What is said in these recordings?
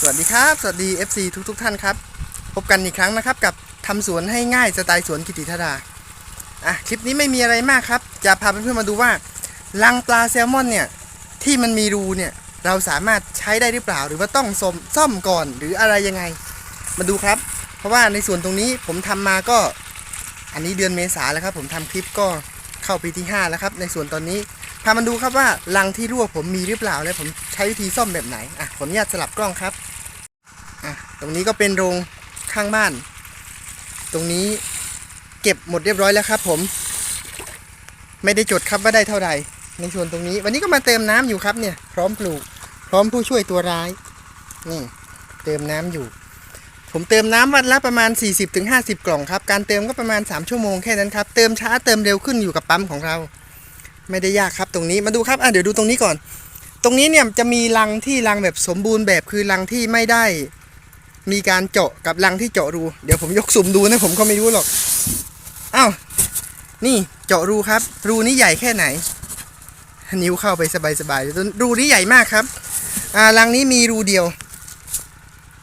สวัสดีครับ สวัสดี FC ทุกทุกๆท่านครับ พบกันอีกครั้งนะครับ กับทำสวนให้ง่ายสไตล์สวนกิติธดาอะคลิปนี้ไม่มีอะไรมากครับ จะพาเพื่อนๆมาดูว่ารังปลาแซลมอนเนี่ยที่มันมีรูเนี่ยเราสามารถใช้ได้หรือเปล่า หรือว่าต้องซ่อมซ่อมก่อนหรืออะไรยังไง มาดูครับ เพราะว่าในส่วนตรงนี้ผมทำมาก็ อันนี้เดือนเมษาแล้วครับ ผมทำคลิปก็เข้าปีที่ 5 แล้วครับ ในส่วนตอนนี้ามาดูครับว่ารังที่รั่วผมมีหรือเปล่าและผมใช้วิธีซ่อมแบบไหนอะขออนุญาตสลับกล้องครับอะตรงนี้ก็เป็นโรงข้างบ้าน ตรงนี้เก็บหมดเรียบร้อยแล้วครับ ผม ไม่ได้จดครับว่าได้เท่าไหร่ในส่วนตรงนี้ วันนี้ก็มาเติมน้ำอยู่ครับเนี่ย พร้อมปลูก พร้อมผู้ช่วยตัวร้ายนี่เติมน้ำอยู่ ผมเติมน้ำวันละประมาณ 40-50 กล่องครับ การเติมก็ประมาณ 3 ชั่วโมงแค่นั้นครับ เติมช้าเติมเร็วขึ้นอยู่กับปั๊มของเรา ไม่ได้ยากครับตรงนี้มาดูครับอะเดี๋ยวดูตรงนี้ก่อน ตรงนี้เนี่ยจะมีรังที่รังแบบสมบูรณ์แบบคือรังที่ไม่ได้ มีการเจาะกับรังที่เจาะรู เดี๋ยวผมยกสุ่มดูนะผมก็ไม่รู้หรอกอ้าวนี่เจาะรูครับ รูนี้ใหญ่แค่ไหน นิ้วเข้าไปสบายๆรูนี้ใหญ่มากครับอ่ารังนี้มีรูเดียว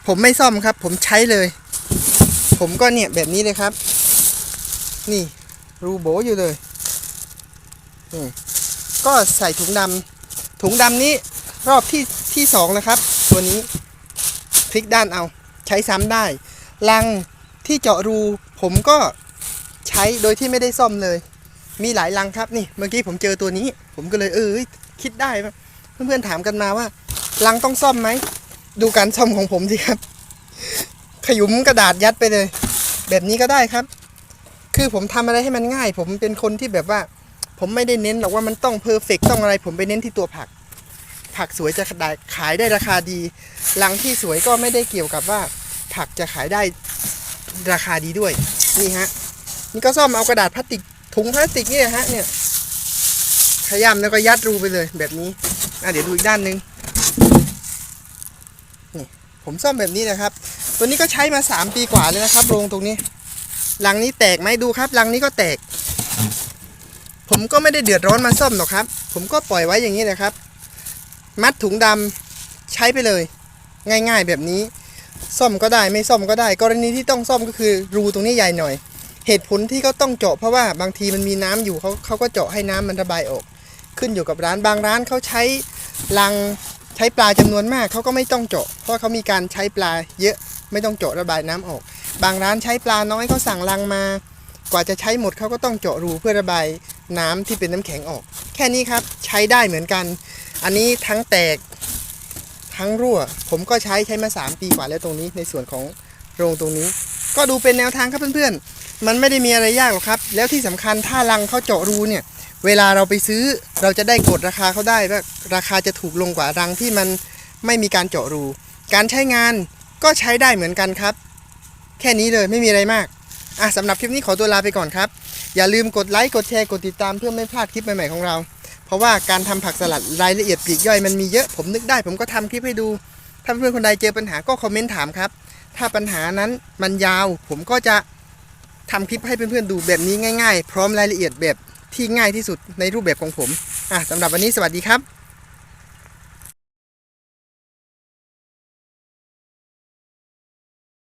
ผมไม่ซ่อมครับ ผมใช้เลย ผมก็เนี่ยแบบนี้เลยครับ นี่ รูโบอยู่เลย ก็ใส่ถุงดำถุงดำนี้รอบที่ที่สองนะครับ ตัวนี้พลิกด้านเอาใช้ซ้ำได้ ลังที่เจาะรูผมก็ใช้โดยที่ไม่ได้ซ่อมเลย มีหลายลังครับนี่เมื่อกี้ผมเจอตัวนี้ ผมก็เลยเออคิดได้ว่าเพื่อนๆถามกันมาว่า ลังต้องซ่อมไหมดูการซ่อมของผมสิครับ ขยุมกระดาษยัดไปเลย แบบนี้ก็ได้ครับ คือผมทำอะไรให้มันง่าย ผมเป็นคนที่แบบว่า ผมไม่ได้เน้นหรอกว่ามันต้องเพอร์เฟกต้องอะไร ผมไปเน้นที่ตัวผัก ผักสวยจะขายได้ราคาดีลังที่สวยก็ไม่ได้เกี่ยวกับว่า ผักจะขายได้ราคาดีด้วย นี่ฮะ นี่ก็ซ่อมเอากระดาษพลาสติกถุงพลาสติกนี่นะฮะเนี่ยขยำแล้วก็ยัดรูไปเลยแบบนี้อะเดี๋ยวดูอีกด้านนึงนี่ผมซ่อมแบบนี้นะครับ ตัวนี้ก็ใช้มา 3 ปีกว่าเลยนะครับโรงตรงนี้รังนี้แตกไหมดูครับรังนี้ก็แตก ผมก็ไม่ได้เดือดร้อนมาซ่อมหรอกครับ ผมก็ปล่อยไว้อย่างนี้แหละครับ มัดถุงดำใช้ไปเลย ง่ายๆแบบนี้ ซ่อมก็ได้ไม่ซ่อมก็ได้ กรณีที่ต้องซ่อมก็คือรูตรงนี้ใหญ่หน่อย เหตุผลที่เขาต้องเจาะเพราะว่าบางทีมันมีน้ำอยู่เขาเขาก็เจาะให้น้ำมันระบายออก ขึ้นอยู่กับร้านบางร้านเขาใช้รังใช้ปลาจำนวนมากเขาก็ไม่ต้องเจาะ เพราะเขามีการใช้ปลาเยอะไม่ต้องเจาะระบายน้ำออก บางร้านใช้ปลาน้อยเขาสั่งรังมา กว่าจะใช้หมดเขาก็ต้องเจาะรูเพื่อระบาย น้ำที่เป็นน้ำแข็งออก แค่นี้ครับใช้ได้เหมือนกัน อันนี้ทั้งแตกทั้งรั่ว ผมก็ใช้ใช้มา 3 ปีกว่าแล้วตรงนี้ในส่วนของโรงตรงนี้ ก็ดูเป็นแนวทางครับเพื่อนๆ มันไม่ได้มีอะไรยากหรอกครับ แล้วที่สำคัญถ้ารังเขาเจาะรูเนี่ย เวลาเราไปซื้อเราจะได้กดราคาเขาได้ว่าราคาจะถูกลงกว่ารังที่มันไม่มีการเจาะรู การใช้งานก็ใช้ได้เหมือนกันครับ แค่นี้เลยไม่มีอะไรมากอะสำหรับคลิปนี้ขอตัวลาไปก่อนครับ อย่าลืมกดไลค์กดแชร์กดติดตามเพื่อไม่พลาดคลิปใหม่ๆของเรา เพราะว่าการทำผักสลัดรายละเอียดปลีกย่อยมันมีเยอะผมนึกได้ ผมก็ทำคลิปให้ดู ถ้าเพื่อนคนใดเจอปัญหาก็คอมเมนต์ถามครับ ถ้าปัญหานั้นมันยาว ผมก็จะทำคลิปให้เพื่อนๆดูแบบนี้ง่าย ๆ พร้อมรายละเอียดแบบที่ง่ายที่สุดในรูปแบบของผมอะสำหรับวันนี้สวัสดีครับ